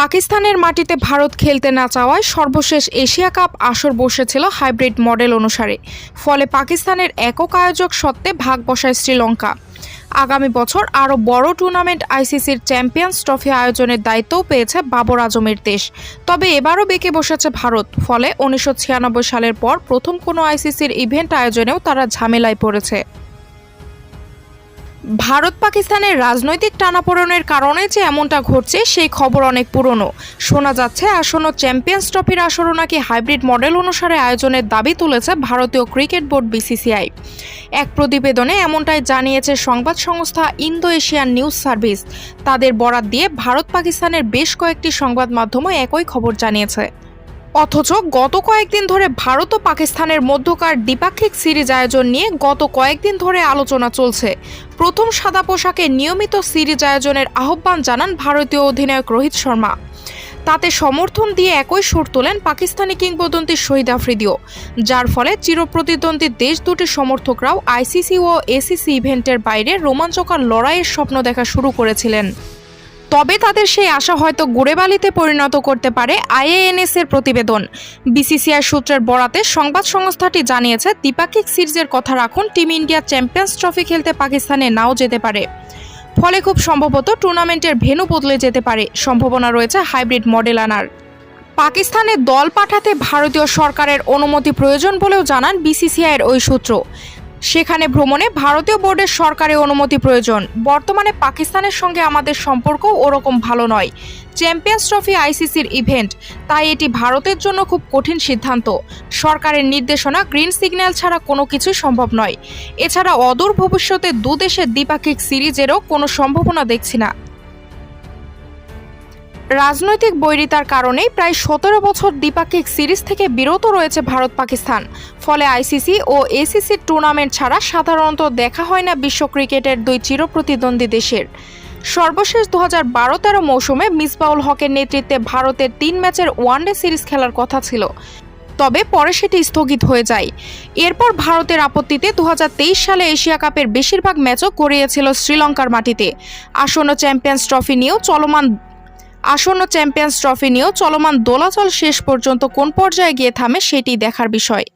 পাকিস্তানের মাটিতে ভারত খেলতে না চাওয়ায় সর্বশেষ এশিয়া কাপ আসর বসেছিল হাইব্রিড মডেল অনুসারে। ফলে পাকিস্তানের একক আয়োজক সত্ত্বে ভাগ বসায় শ্রীলঙ্কা। আগামী বছর আরও বড় টুর্নামেন্ট আইসিসির চ্যাম্পিয়ন্স ট্রফি আয়োজনের দায়িত্বও পেয়েছে বাবর আজমের দেশ। তবে এবারও বেঁকে বসেছে ভারত, ফলে উনিশশো ছিয়ানব্বই সালের পর প্রথম কোনো আইসিসির ইভেন্ট আয়োজনেও তারা ঝামেলায় পড়েছে। ভারত পাকিস্তানের রাজনৈতিক টানাপোড়নের কারণে যে এমনটা ঘটছে, সেই খবর অনেক পুরনো। শোনা যাচ্ছে, আসন্ন চ্যাম্পিয়ন্স ট্রফির আসরও নাকি হাইব্রিড মডেল অনুসারে আয়োজনের দাবি তুলেছে ভারতীয় ক্রিকেট বোর্ড বিসিসিআই। এক প্রতিবেদনে এমনটাই জানিয়েছে সংবাদ সংস্থা ইন্দো এশিয়ান নিউজ সার্ভিস। তাদের বরাত দিয়ে ভারত পাকিস্তানের বেশ কয়েকটি সংবাদ মাধ্যমও একই খবর জানিয়েছে। অথচ গত কয়েকদিন ধরে ভারত ও পাকিস্তানের মধ্যকার দ্বিপাক্ষিক সিরিজ আয়োজন নিয়ে গত কয়েকদিন ধরে আলোচনা চলছে। প্রথম সাদা পোশাকে নিয়মিত সিরিজ আয়োজনের আহ্বান জানান ভারতীয় অধিনায়ক রোহিত শর্মা। তাতে সমর্থন দিয়ে একই সুর তোলেন পাকিস্তানি কিংবদন্তি শহীদ আফ্রিদিও, যার ফলে চিরপ্রতিদ্বন্দ্বী দেশ দুটির সমর্থকরাও আইসিসি ও এসিসি ইভেন্টের বাইরে রোমাঞ্চকর লড়াইয়ের স্বপ্ন দেখা শুরু করেছিলেন। তবে তাদের সেই আশা হয়তো গোড়েবালিতে পরিণত করতে পারে আইএএনএস এর প্রতিবেদন। বিসিসিআই সূত্রের বরাতে সংবাদ সংস্থাটি জানিয়েছে, দ্বিপাক্ষিক সিরিজের কথা রাখুন, টিম ইন্ডিয়া চ্যাম্পিয়ন্স ট্রফি খেলতে পাকিস্তানে নাও যেতে পারে। ফলে খুব সম্ভবত টুর্নামেন্টের ভেন্যু বদলে যেতে পারে। সম্ভাবনা রয়েছে হাইব্রিড মডেল আনার। পাকিস্তানে দল পাঠাতে ভারতীয় সরকারের অনুমতি প্রয়োজন বলেও জানান বিসিসিআইয়ের ওই সূত্র। সেখানে ভ্রমণে ভারতীয় বোর্ডের সরকারের অনুমতি প্রয়োজন। বর্তমানে পাকিস্তানের সঙ্গে আমাদের সম্পর্ক ওরকম ভালো নয়। চ্যাম্পিয়ন্স ট্রফি আইসিসির ইভেন্ট, তাই এটি ভারতের জন্য খুব কঠিন সিদ্ধান্ত। সরকারের নির্দেশনা গ্রিন সিগন্যাল ছাড়া কোনো কিছু সম্ভব নয়। এছাড়া অদূর ভবিষ্যতে দুদেশের দ্বিপাক্ষিক সিরিজেরও কোনো সম্ভাবনা দেখছি না। রাজনৈতিক বৈরিতার কারণেই প্রায় সতেরো বছর দ্বিপাক্ষিক সিরিজ থেকে বিরত রয়েছে ভারত পাকিস্তান। ফলে আইসিসি ও এসিসির টুর্নামেন্ট ছাড়া সাধারণত দেখা হয় না বিশ্ব ক্রিকেটের দুই চিরপ্রতিদ্বন্দ্বী দেশের। সর্বশেষ দু হাজার বারো তেরো মৌসুমে মিসবাউল হকের নেতৃত্বে ভারতের তিন ম্যাচের ওয়ানডে সিরিজ খেলার কথা ছিল। তবে পরে সেটি স্থগিত হয়ে যায়। এরপর ভারতের আপত্তিতে দু হাজার তেইশ সালে এশিয়া কাপের বেশিরভাগ ম্যাচও গড়িয়েছিল শ্রীলঙ্কার মাটিতে। আসন্ন চ্যাম্পিয়ন্স ট্রফি নিয়েও চলমান আসন্ন চ্যাম্পিয়ন্স ট্রফি নিয়েও চলমান দোলাচল শেষ পর্যন্ত কোন পর্যায়ে গিয়ে থামে সেটি দেখার বিষয়।